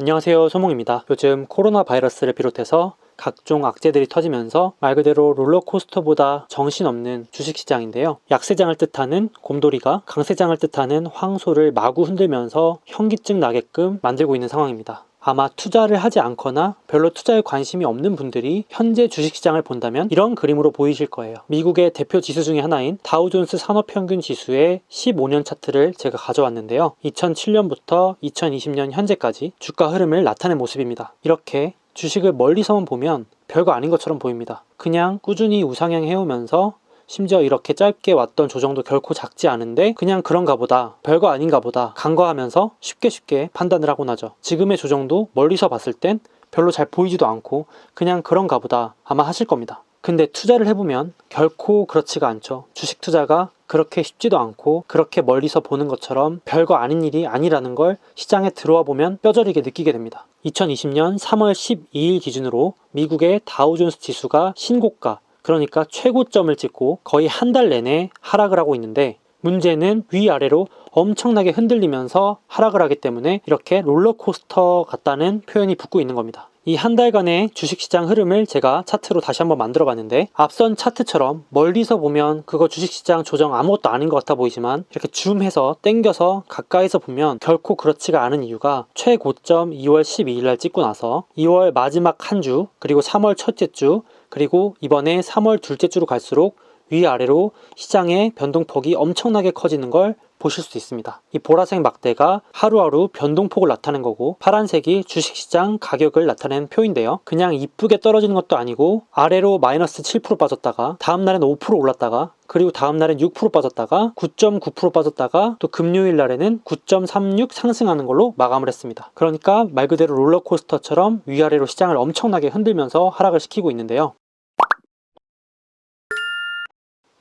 안녕하세요. 소몽입니다. 요즘 코로나 바이러스를 비롯해서 각종 악재들이 터지면서 말 그대로 롤러코스터보다 정신없는 주식시장인데요. 약세장을 뜻하는 곰돌이가 강세장을 뜻하는 황소를 마구 흔들면서 현기증 나게끔 만들고 있는 상황입니다. 아마 투자를 하지 않거나 별로 투자에 관심이 없는 분들이 현재 주식시장을 본다면 이런 그림으로 보이실 거예요. 미국의 대표 지수 중에 하나인 다우존스 산업평균 지수의 15년 차트를 제가 가져왔는데요. 2007년부터 2020년 현재까지 주가 흐름을 나타낸 모습입니다. 이렇게 주식을 멀리서만 보면 별거 아닌 것처럼 보입니다. 그냥 꾸준히 우상향 해오면서 심지어 이렇게 짧게 왔던 조정도 결코 작지 않은데 그냥 그런가 보다 별거 아닌가 보다 간과하면서 쉽게 쉽게 판단을 하곤 하죠. 지금의 조정도 멀리서 봤을 땐 별로 잘 보이지도 않고 그냥 그런가 보다 아마 하실 겁니다. 근데 투자를 해보면 결코 그렇지가 않죠. 주식 투자가 그렇게 쉽지도 않고 그렇게 멀리서 보는 것처럼 별거 아닌 일이 아니라는 걸 시장에 들어와 보면 뼈저리게 느끼게 됩니다. 2020년 3월 12일 기준으로 미국의 다우존스 지수가 신고가 그러니까 최고점을 찍고 거의 한 달 내내 하락을 하고 있는데 문제는 위아래로 엄청나게 흔들리면서 하락을 하기 때문에 이렇게 롤러코스터 같다는 표현이 붙고 있는 겁니다. 이 한 달간의 주식시장 흐름을 제가 차트로 다시 한번 만들어 봤는데 앞선 차트처럼 멀리서 보면 그거 주식시장 조정 아무것도 아닌 것 같아 보이지만 이렇게 줌해서 땡겨서 가까이서 보면 결코 그렇지가 않은 이유가 최고점 2월 12일 날 찍고 나서 2월 마지막 한 주 그리고 3월 첫째 주 그리고 이번에 3월 둘째 주로 갈수록 위아래로 시장의 변동폭이 엄청나게 커지는 걸 보실 수 있습니다. 이 보라색 막대가 하루하루 변동폭을 나타낸 거고 파란색이 주식시장 가격을 나타낸 표인데요. 그냥 이쁘게 떨어지는 것도 아니고 아래로 마이너스 7% 빠졌다가 다음날엔 5% 올랐다가 그리고 다음날엔 6% 빠졌다가 9.9% 빠졌다가 또 금요일 날에는 9.36 상승하는 걸로 마감을 했습니다. 그러니까 말 그대로 롤러코스터처럼 위아래로 시장을 엄청나게 흔들면서 하락을 시키고 있는데요.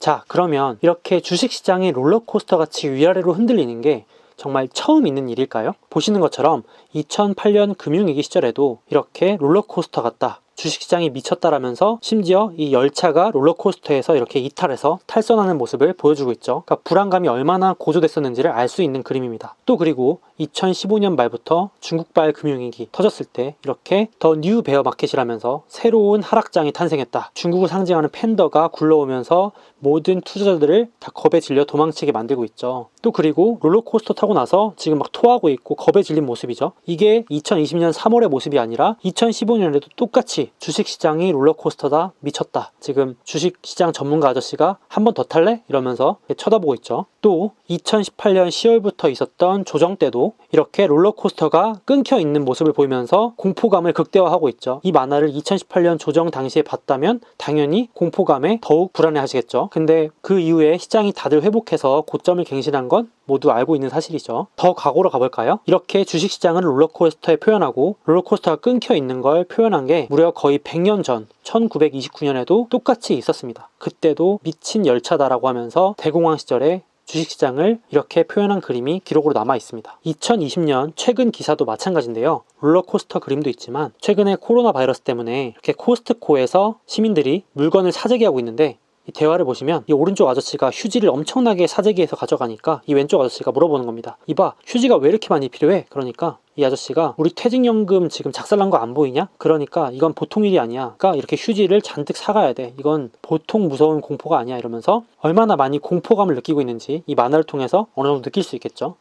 자, 그러면 이렇게 주식시장이 롤러코스터 같이 위아래로 흔들리는 게 정말 처음 있는 일일까요? 보시는 것처럼 2008년 금융위기 시절에도 이렇게 롤러코스터 같다. 주식시장이 미쳤다라면서 심지어 이 열차가 롤러코스터에서 이렇게 이탈해서 탈선하는 모습을 보여주고 있죠. 그러니까 불안감이 얼마나 고조됐었는지를 알 수 있는 그림입니다. 또 그리고 2015년 말부터 중국발 금융위기 터졌을 때 이렇게 더 뉴 베어 마켓이라면서 새로운 하락장이 탄생했다. 중국을 상징하는 팬더가 굴러오면서 모든 투자자들을 다 겁에 질려 도망치게 만들고 있죠. 또 그리고 롤러코스터 타고 나서 지금 막 토하고 있고 겁에 질린 모습이죠. 이게 2020년 3월의 모습이 아니라 2015년에도 똑같이 주식시장이 롤러코스터다 미쳤다. 지금 주식시장 전문가 아저씨가 한 번 더 탈래? 이러면서 쳐다보고 있죠. 또 2018년 10월부터 있었던 조정 때도 이렇게 롤러코스터가 끊겨 있는 모습을 보이면서 공포감을 극대화하고 있죠. 이 만화를 2018년 조정 당시에 봤다면 당연히 공포감에 더욱 불안해 하시겠죠. 근데 그 이후에 시장이 다들 회복해서 고점을 갱신한 건 모두 알고 있는 사실이죠. 더 과거로 가볼까요? 이렇게 주식시장을 롤러코스터에 표현하고 롤러코스터가 끊겨 있는 걸 표현한 게 무려 거의 100년 전 1929년에도 똑같이 있었습니다. 그때도 미친 열차다라고 하면서 대공황 시절에 주식시장을 이렇게 표현한 그림이 기록으로 남아 있습니다. 2020년 최근 기사도 마찬가지인데요. 롤러코스터 그림도 있지만 최근에 코로나 바이러스 때문에 이렇게 코스트코에서 시민들이 물건을 사재기 하고 있는데 이 대화를 보시면 이 오른쪽 아저씨가 휴지를 엄청나게 사재기해서 가져가니까 이 왼쪽 아저씨가 물어보는 겁니다. 이봐 휴지가 왜 이렇게 많이 필요해? 그러니까 이 아저씨가 우리 퇴직연금 지금 작살난 거 안 보이냐? 그러니까 이건 보통 일이 아니야. 그러니까 이렇게 휴지를 잔뜩 사가야 돼. 이건 보통 무서운 공포가 아니야. 이러면서 얼마나 많이 공포감을 느끼고 있는지 이 만화를 통해서 어느 정도 느낄 수 있겠죠.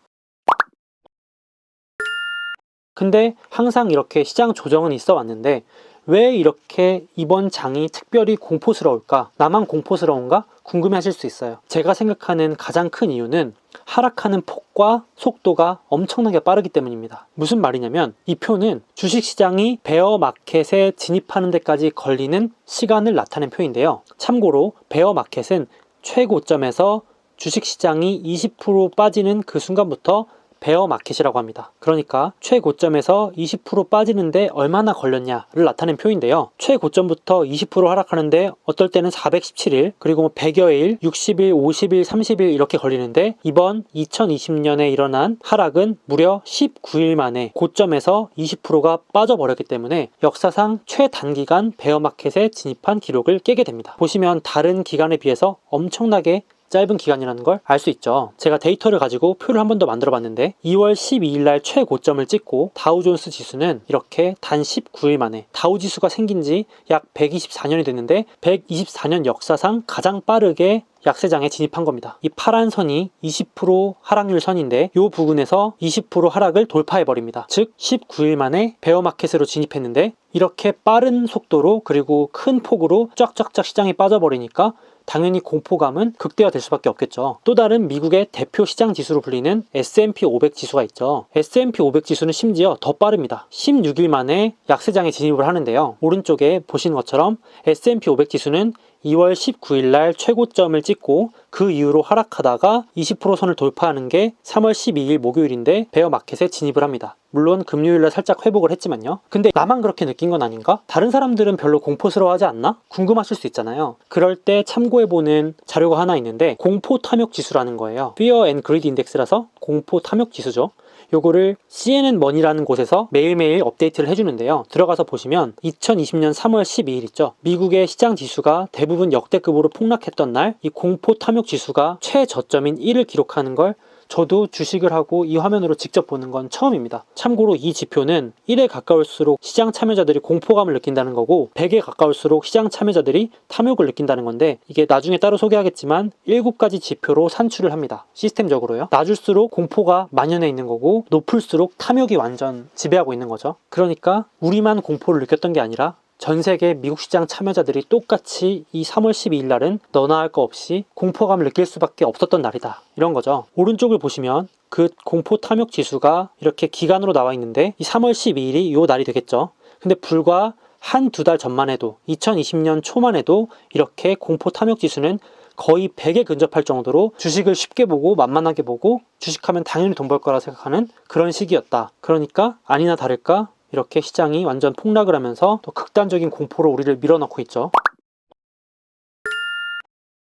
근데 항상 이렇게 시장 조정은 있어 왔는데 왜 이렇게 이번 장이 특별히 공포스러울까? 나만 공포스러운가? 궁금해 하실 수 있어요. 제가 생각하는 가장 큰 이유는 하락하는 폭과 속도가 엄청나게 빠르기 때문입니다. 무슨 말이냐면 이 표는 주식시장이 베어 마켓에 진입하는 데까지 걸리는 시간을 나타낸 표인데요. 참고로 베어 마켓은 최고점에서 주식시장이 20% 빠지는 그 순간부터 베어 마켓이라고 합니다. 그러니까 최고점에서 20% 빠지는데 얼마나 걸렸냐를 나타낸 표인데요. 최고점부터 20% 하락하는데 어떨 때는 417일, 그리고 뭐 100여일, 60일, 50일, 30일 이렇게 걸리는데 이번 2020년에 일어난 하락은 무려 19일 만에 고점에서 20%가 빠져버렸기 때문에 역사상 최단기간 베어 마켓에 진입한 기록을 깨게 됩니다. 보시면 다른 기간에 비해서 엄청나게 짧은 기간이라는 걸 알 수 있죠. 제가 데이터를 가지고 표를 한 번 더 만들어 봤는데 2월 12일 날 최고점을 찍고 다우존스 지수는 이렇게 단 19일 만에 다우 지수가 생긴 지 약 124년이 됐는데 124년 역사상 가장 빠르게 약세장에 진입한 겁니다. 이 파란 선이 20% 하락률 선인데 이 부분에서 20% 하락을 돌파해 버립니다. 즉 19일 만에 베어마켓으로 진입했는데 이렇게 빠른 속도로 그리고 큰 폭으로 쫙쫙쫙 시장이 빠져버리니까 당연히 공포감은 극대화될 수밖에 없겠죠. 또 다른 미국의 대표 시장 지수로 불리는 S&P 500 지수가 있죠. S&P 500 지수는 심지어 더 빠릅니다. 16일 만에 약세장에 진입을 하는데요. 오른쪽에 보시는 것처럼 S&P 500 지수는 2월 19일 날 최고점을 찍고 그 이후로 하락하다가 20% 선을 돌파하는 게 3월 12일 목요일인데 베어 마켓에 진입을 합니다. 물론 금요일 날 살짝 회복을 했지만요. 근데 나만 그렇게 느낀 건 아닌가? 다른 사람들은 별로 공포스러워하지 않나? 궁금하실 수 있잖아요. 그럴 때 참고해보는 자료가 하나 있는데 공포 탐욕 지수라는 거예요. Fear and Greed Index라서 공포 탐욕 지수죠. 요거를 CNN 머니라는 곳에서 매일매일 업데이트를 해주는데요. 들어가서 보시면 2020년 3월 12일 있죠. 미국의 시장 지수가 대부분 역대급으로 폭락했던 날 이 공포 탐욕 지수가 최저점인 1을 기록하는 걸 저도 주식을 하고 이 화면으로 직접 보는 건 처음입니다. 참고로 이 지표는 1에 가까울수록 시장 참여자들이 공포감을 느낀다는 거고 100에 가까울수록 시장 참여자들이 탐욕을 느낀다는 건데 이게 나중에 따로 소개하겠지만 7가지 지표로 산출을 합니다. 시스템적으로요. 낮을수록 공포가 만연해 있는 거고 높을수록 탐욕이 완전 지배하고 있는 거죠. 그러니까 우리만 공포를 느꼈던 게 아니라 전 세계 미국 시장 참여자들이 똑같이 이 3월 12일 날은 너나 할 거 없이 공포감을 느낄 수밖에 없었던 날이다. 이런 거죠. 오른쪽을 보시면 그 공포 탐욕 지수가 이렇게 기간으로 나와 있는데 이 3월 12일이 요 날이 되겠죠. 근데 불과 한 두 달 전만 해도 2020년 초만 해도 이렇게 공포 탐욕 지수는 거의 100에 근접할 정도로 주식을 쉽게 보고 만만하게 보고 주식하면 당연히 돈 벌 거라 생각하는 그런 시기였다. 그러니까 아니나 다를까 이렇게 시장이 완전 폭락을 하면서 또 극단적인 공포로 우리를 밀어넣고 있죠.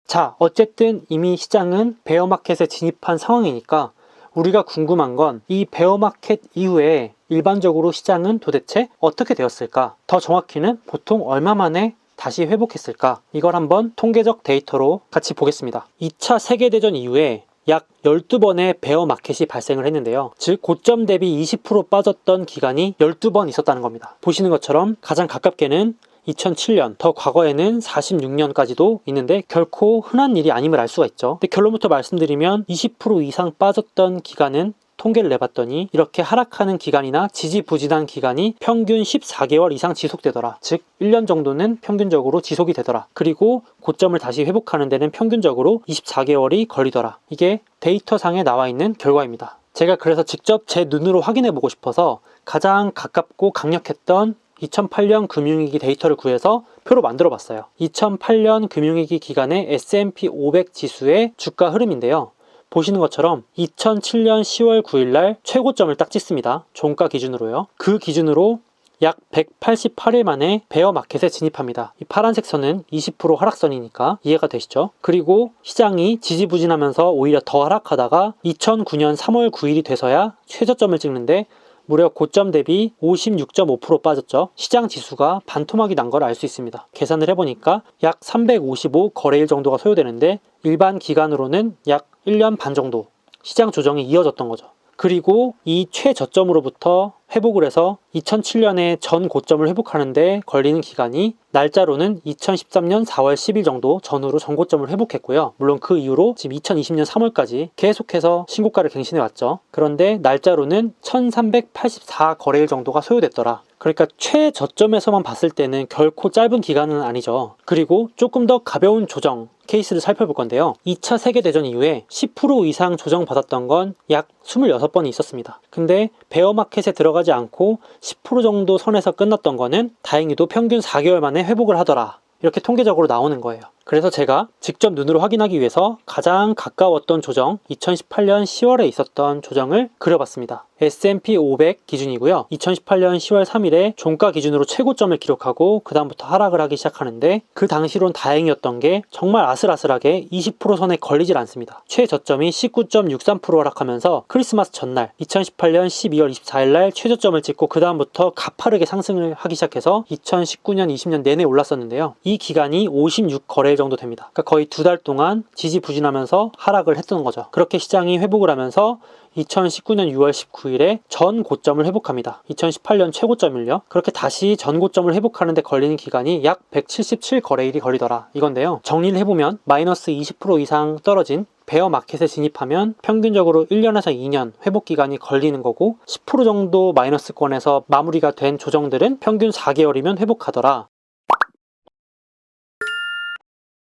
자, 어쨌든 이미 시장은 베어마켓에 진입한 상황이니까 우리가 궁금한 건 이 베어마켓 이후에 일반적으로 시장은 도대체 어떻게 되었을까? 더 정확히는 보통 얼마 만에 다시 회복했을까? 이걸 한번 통계적 데이터로 같이 보겠습니다. 2차 세계대전 이후에 약 12번의 베어 마켓이 발생을 했는데요. 즉, 고점 대비 20% 빠졌던 기간이 12번 있었다는 겁니다. 보시는 것처럼 가장 가깝게는 2007년, 더 과거에는 46년까지도 있는데 결코 흔한 일이 아님을 알 수가 있죠. 근데 결론부터 말씀드리면 20% 이상 빠졌던 기간은 통계를 내봤더니 이렇게 하락하는 기간이나 지지부진한 기간이 평균 14개월 이상 지속되더라. 즉 1년 정도는 평균적으로 지속이 되더라. 그리고 고점을 다시 회복하는 데는 평균적으로 24개월이 걸리더라. 이게 데이터상에 나와 있는 결과입니다. 제가 그래서 직접 제 눈으로 확인해 보고 싶어서 가장 가깝고 강력했던 2008년 금융위기 데이터를 구해서 표로 만들어 봤어요. 2008년 금융위기 기간의 S&P 500 지수의 주가 흐름인데요. 보시는 것처럼 2007년 10월 9일 날 최고점을 딱 찍습니다. 종가 기준으로요. 그 기준으로 약 188일 만에 베어 마켓에 진입합니다. 이 파란색 선은 20% 하락선이니까 이해가 되시죠? 그리고 시장이 지지부진하면서 오히려 더 하락하다가 2009년 3월 9일이 돼서야 최저점을 찍는데 무려 고점 대비 56.5% 빠졌죠. 시장 지수가 반토막이 난 걸 알 수 있습니다. 계산을 해보니까 약 355 거래일 정도가 소요되는데 일반 기간으로는 약 1년 반 정도 시장 조정이 이어졌던 거죠. 그리고 이 최저점으로부터 회복을 해서 2007년에 전 고점을 회복하는데 걸리는 기간이 날짜로는 2013년 4월 10일 정도 전후로 전 고점을 회복했고요. 물론 그 이후로 지금 2020년 3월까지 계속해서 신고가를 갱신해 왔죠. 그런데 날짜로는 1384 거래일 정도가 소요됐더라. 그러니까 최저점에서만 봤을 때는 결코 짧은 기간은 아니죠. 그리고 조금 더 가벼운 조정 케이스를 살펴볼 건데요. 2차 세계대전 이후에 10% 이상 조정받았던 건 약 26번이 있었습니다. 근데 베어마켓에 들어가지 않고 10% 정도 선에서 끝났던 거는 다행히도 평균 4개월 만에 회복을 하더라. 이렇게 통계적으로 나오는 거예요. 그래서 제가 직접 눈으로 확인하기 위해서 가장 가까웠던 조정, 2018년 10월에 있었던 조정을 그려봤습니다. S&P 500 기준이고요. 2018년 10월 3일에 종가 기준으로 최고점을 기록하고 그다음부터 하락을 하기 시작하는데 그 당시론 다행이었던 게 정말 아슬아슬하게 20% 선에 걸리질 않습니다. 최저점이 19.63% 하락하면서 크리스마스 전날 2018년 12월 24일 날 최저점을 찍고 그다음부터 가파르게 상승을 하기 시작해서 2019년 20년 내내 올랐었는데요. 이 기간이 56 거래 4일 정도 됩니다. 그러니까 거의 두 달 동안 지지부진하면서 하락을 했던 거죠. 그렇게 시장이 회복을 하면서 2019년 6월 19일에 전 고점을 회복합니다. 2018년 최고점을요. 그렇게 다시 전 고점을 회복하는데 걸리는 기간이 약 177 거래일이 걸리더라 이건데요. 정리를 해보면 마이너스 20% 이상 떨어진 베어 마켓에 진입하면 평균적으로 1년에서 2년 회복 기간이 걸리는 거고 10% 정도 마이너스권에서 마무리가 된 조정들은 평균 4개월이면 회복하더라.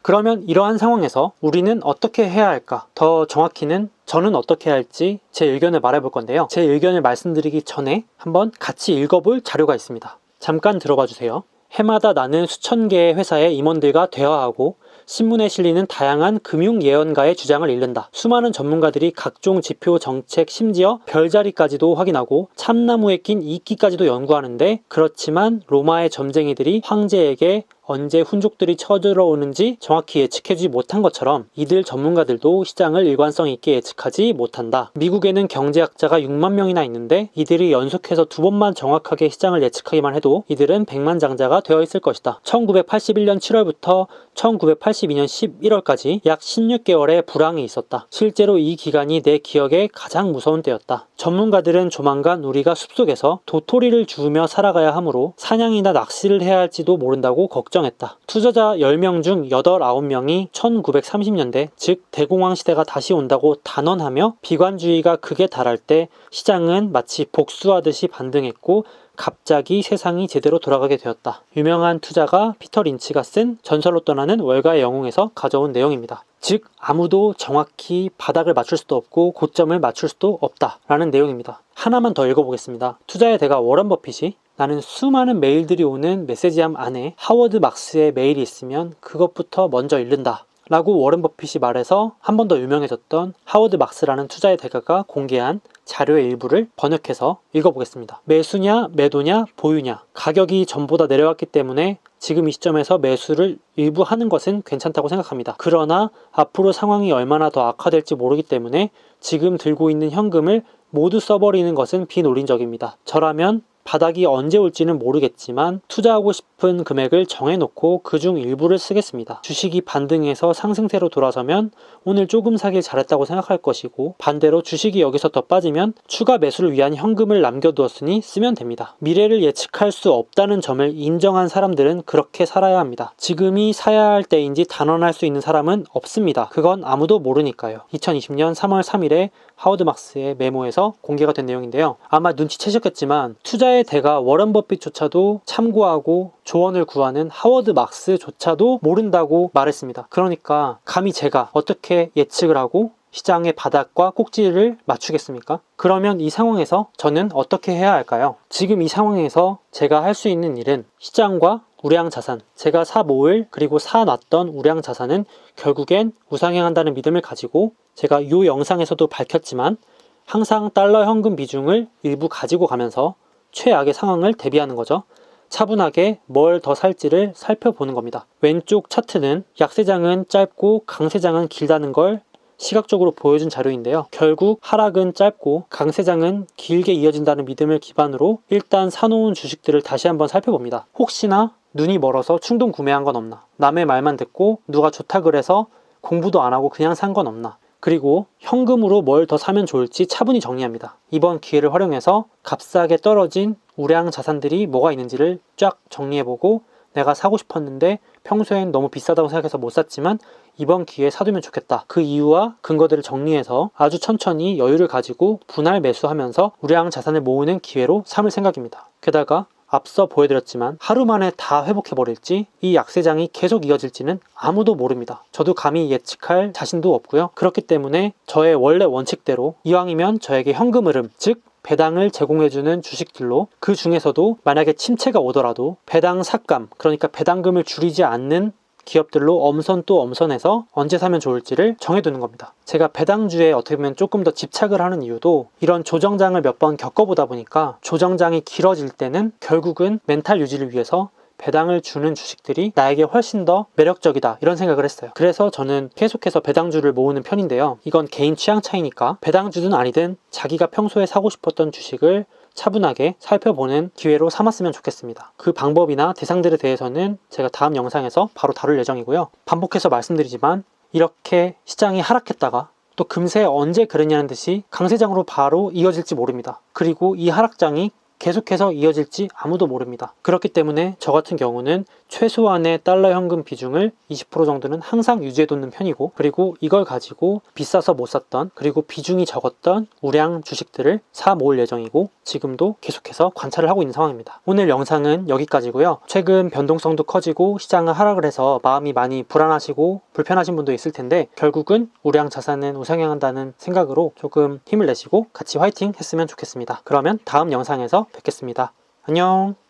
그러면 이러한 상황에서 우리는 어떻게 해야 할까? 더 정확히는 저는 어떻게 할지 제 의견을 말해볼 건데요. 제 의견을 말씀드리기 전에 한번 같이 읽어볼 자료가 있습니다. 잠깐 들어봐 주세요. 해마다 나는 수천 개의 회사의 임원들과 대화하고 신문에 실리는 다양한 금융 예언가의 주장을 읽는다. 수많은 전문가들이 각종 지표, 정책, 심지어 별자리까지도 확인하고 참나무에 낀 이끼까지도 연구하는데 그렇지만 로마의 점쟁이들이 황제에게 언제 훈족들이 쳐들어오는지 정확히 예측해주지 못한 것처럼 이들 전문가들도 시장을 일관성 있게 예측하지 못한다. 미국에는 경제학자가 6만 명이나 있는데 이들이 연속해서 두 번만 정확하게 시장을 예측하기만 해도 이들은 백만장자가 되어 있을 것이다. 1981년 7월부터 1982년 11월까지 약 16개월의 불황이 있었다. 실제로 이 기간이 내 기억에 가장 무서운 때였다. 전문가들은 조만간 우리가 숲속에서 도토리를 주우며 살아가야 하므로 사냥이나 낚시를 해야 할지도 모른다고 걱정 결정했다. 투자자 10명 중 8, 9명이 1930년대, 즉 대공황 시대가 다시 온다고 단언하며 비관주의가 극에 달할 때 시장은 마치 복수하듯이 반등했고 갑자기 세상이 제대로 돌아가게 되었다. 유명한 투자가 피터 린치가 쓴 전설로 떠나는 월가의 영웅에서 가져온 내용입니다. 즉, 아무도 정확히 바닥을 맞출 수도 없고 고점을 맞출 수도 없다 라는 내용입니다. 하나만 더 읽어보겠습니다. 투자의 대가 워런 버핏이 나는 수많은 메일들이 오는 메시지함 안에 하워드 막스의 메일이 있으면 그것부터 먼저 읽는다. 라고 워런 버핏이 말해서 한 번 더 유명해졌던 하워드 막스라는 투자의 대가가 공개한 자료의 일부를 번역해서 읽어보겠습니다. 매수냐, 매도냐, 보유냐. 가격이 전보다 내려왔기 때문에 지금 이 시점에서 매수를 일부 하는 것은 괜찮다고 생각합니다. 그러나 앞으로 상황이 얼마나 더 악화될지 모르기 때문에 지금 들고 있는 현금을 모두 써버리는 것은 비논리적입니다. 저라면 바닥이 언제 올지는 모르겠지만 투자하고 싶은 금액을 정해놓고 그 중 일부를 쓰겠습니다. 주식이 반등해서 상승세로 돌아서면 오늘 조금 사길 잘했다고 생각할 것이고 반대로 주식이 여기서 더 빠지면 추가 매수를 위한 현금을 남겨두었으니 쓰면 됩니다. 미래를 예측할 수 없다는 점을 인정한 사람들은 그렇게 살아야 합니다. 지금이 사야 할 때인지 단언할 수 있는 사람은 없습니다. 그건 아무도 모르니까요. 2020년 3월 3일에 하워드 막스의 메모에서 공개가 된 내용인데요. 아마 눈치채셨겠지만 투자의 대가 워런 버핏조차도 참고하고 조언을 구하는 하워드 막스조차도 모른다고 말했습니다. 그러니까 감히 제가 어떻게 예측을 하고 시장의 바닥과 꼭지를 맞추겠습니까? 그러면 이 상황에서 저는 어떻게 해야 할까요? 지금 이 상황에서 제가 할 수 있는 일은 시장과 우량 자산, 제가 사 모을 그리고 사 놨던 우량 자산은 결국엔 우상향한다는 믿음을 가지고 제가 이 영상에서도 밝혔지만 항상 달러 현금 비중을 일부 가지고 가면서 최악의 상황을 대비하는 거죠. 차분하게 뭘 더 살지를 살펴보는 겁니다. 왼쪽 차트는 약세장은 짧고 강세장은 길다는 걸 시각적으로 보여준 자료인데요. 결국 하락은 짧고 강세장은 길게 이어진다는 믿음을 기반으로 일단 사놓은 주식들을 다시 한번 살펴봅니다. 혹시나 눈이 멀어서 충동 구매한 건 없나? 남의 말만 듣고 누가 좋다 그래서 공부도 안 하고 그냥 산 건 없나? 그리고 현금으로 뭘 더 사면 좋을지 차분히 정리합니다. 이번 기회를 활용해서 값싸게 떨어진 우량 자산들이 뭐가 있는지를 쫙 정리해보고 내가 사고 싶었는데 평소엔 너무 비싸다고 생각해서 못 샀지만 이번 기회에 사두면 좋겠다. 그 이유와 근거들을 정리해서 아주 천천히 여유를 가지고 분할 매수하면서 우량 자산을 모으는 기회로 삼을 생각입니다. 게다가 앞서 보여드렸지만 하루 만에 다 회복해버릴지 이 약세장이 계속 이어질지는 아무도 모릅니다. 저도 감히 예측할 자신도 없고요. 그렇기 때문에 저의 원래 원칙대로 이왕이면 저에게 현금 흐름, 즉 배당을 제공해주는 주식들로 그 중에서도 만약에 침체가 오더라도 배당 삭감, 그러니까 배당금을 줄이지 않는 기업들로 엄선 또 엄선해서 언제 사면 좋을지를 정해두는 겁니다. 제가 배당주에 어떻게 보면 조금 더 집착을 하는 이유도 이런 조정장을 몇 번 겪어보다 보니까 조정장이 길어질 때는 결국은 멘탈 유지를 위해서 배당을 주는 주식들이 나에게 훨씬 더 매력적이다 이런 생각을 했어요. 그래서 저는 계속해서 배당주를 모으는 편인데요. 이건 개인 취향 차이니까 배당주든 아니든 자기가 평소에 사고 싶었던 주식을 차분하게 살펴보는 기회로 삼았으면 좋겠습니다. 그 방법이나 대상들에 대해서는 제가 다음 영상에서 바로 다룰 예정이고요. 반복해서 말씀드리지만 이렇게 시장이 하락했다가 또 금세 언제 그랬냐는 듯이 강세장으로 바로 이어질지 모릅니다. 그리고 이 하락장이 계속해서 이어질지 아무도 모릅니다. 그렇기 때문에 저 같은 경우는 최소한의 달러 현금 비중을 20% 정도는 항상 유지해 두는 편이고 그리고 이걸 가지고 비싸서 못 샀던 그리고 비중이 적었던 우량 주식들을 사 모을 예정이고 지금도 계속해서 관찰을 하고 있는 상황입니다. 오늘 영상은 여기까지고요. 최근 변동성도 커지고 시장은 하락을 해서 마음이 많이 불안하시고 불편하신 분도 있을 텐데 결국은 우량 자산은 우상향한다는 생각으로 조금 힘을 내시고 같이 화이팅 했으면 좋겠습니다. 그러면 다음 영상에서 뵙겠습니다. 안녕